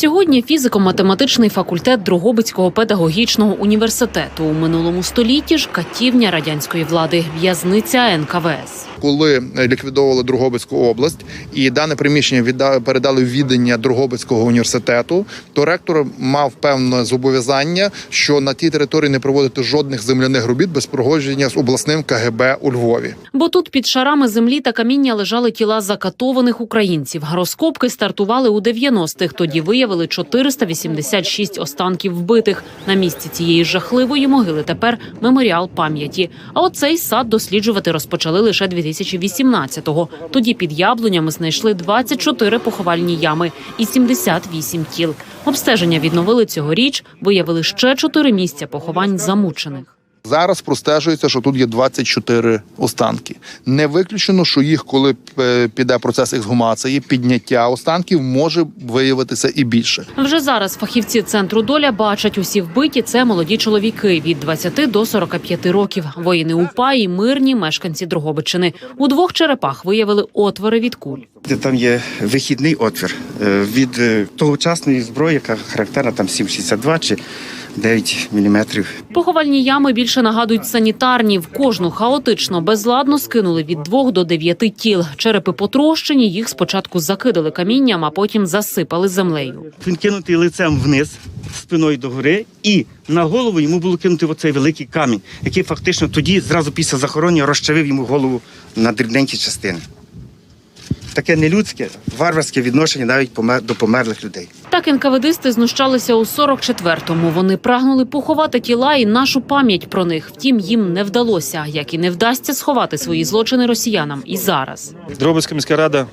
Сьогодні фізико-математичний факультет Дрогобицького педагогічного університету у минулому столітті ж катівня радянської влади, в'язниця НКВС. коли ліквідовували Другобицьку область, і дане приміщення відда- передали в відання Другобицького університету, то ректор мав певне зобов'язання, що на тій території не проводити жодних земляних робіт без погодження з обласним КГБ у Львові. Бо тут під шарами землі та каміння лежали тіла закатованих українців. Розкопки стартували у 90-х. Тоді виявили 486 останків вбитих. На місці цієї жахливої могили тепер меморіал пам'яті. А оцей сад досліджувати розпочали лише 2018-го. Тоді під яблунями знайшли 24 поховальні ями і 78 тіл. Обстеження відновили цьогоріч. Виявили ще чотири місця поховань замучених. Зараз простежується, що тут є 24 останки. Не виключено, що їх, коли е, піде процес ексгумації, підняття останків може виявитися і більше. Вже зараз фахівці центру доля бачать усі вбиті. Це молоді чоловіки від 20 до 45 років. Воїни УПА і мирні мешканці Дрогобичини. У двох черепах виявили отвори від куль. Там є вихідний отвір е, від е, тогочасної зброї, яка характерна там 7,62 чи 9 міліметрів. Поховальні ями більше нагадують санітарні. В кожну хаотично безладно скинули від двох до дев'яти тіл. Черепи потрощені. Їх спочатку закидали камінням, а потім засипали землею. Він кинутий лицем вниз, спиною догори, і на голову йому було кинути оцей великий камінь, який фактично тоді, зразу після захоронення, розчавив йому голову на дрібненькі частини. Таке нелюдське, варварське відношення навіть помер- до померлих людей. Так НКВДисти знущалися у 44-му. Вони прагнули поховати тіла і нашу пам'ять про них. Втім, їм не вдалося, як і не вдасться сховати свої злочини росіянам і зараз. Дробицька міська рада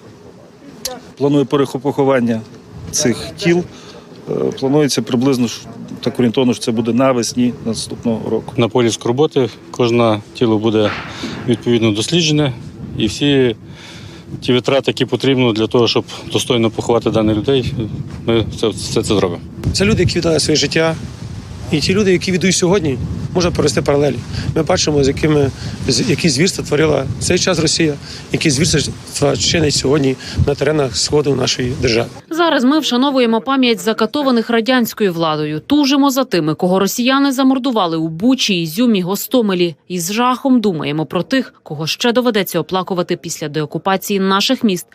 планує перепоховання цих тіл. Е, Планується приблизно так орієнтовно, що це буде навесні наступного року. на полі скорботи. Кожне тіло буде відповідно досліджене, і всі ті витрати, які потрібно для того, щоб достойно поховати даних людей, ми це, все це зробимо. Це люди, які віддали своє життя, і ті люди, які віддають сьогодні, можна провести паралелі. Ми бачимо, з якими з які звірства творила цей час Росія, які звірства чинить сьогодні на теренах сходу нашої держави. Зараз ми вшановуємо пам'ять закатованих радянською владою. Тужимо за тими, кого росіяни замордували у Бучі, Ізюмі, Гостомелі. І з жахом думаємо про тих, кого ще доведеться оплакувати після деокупації наших міст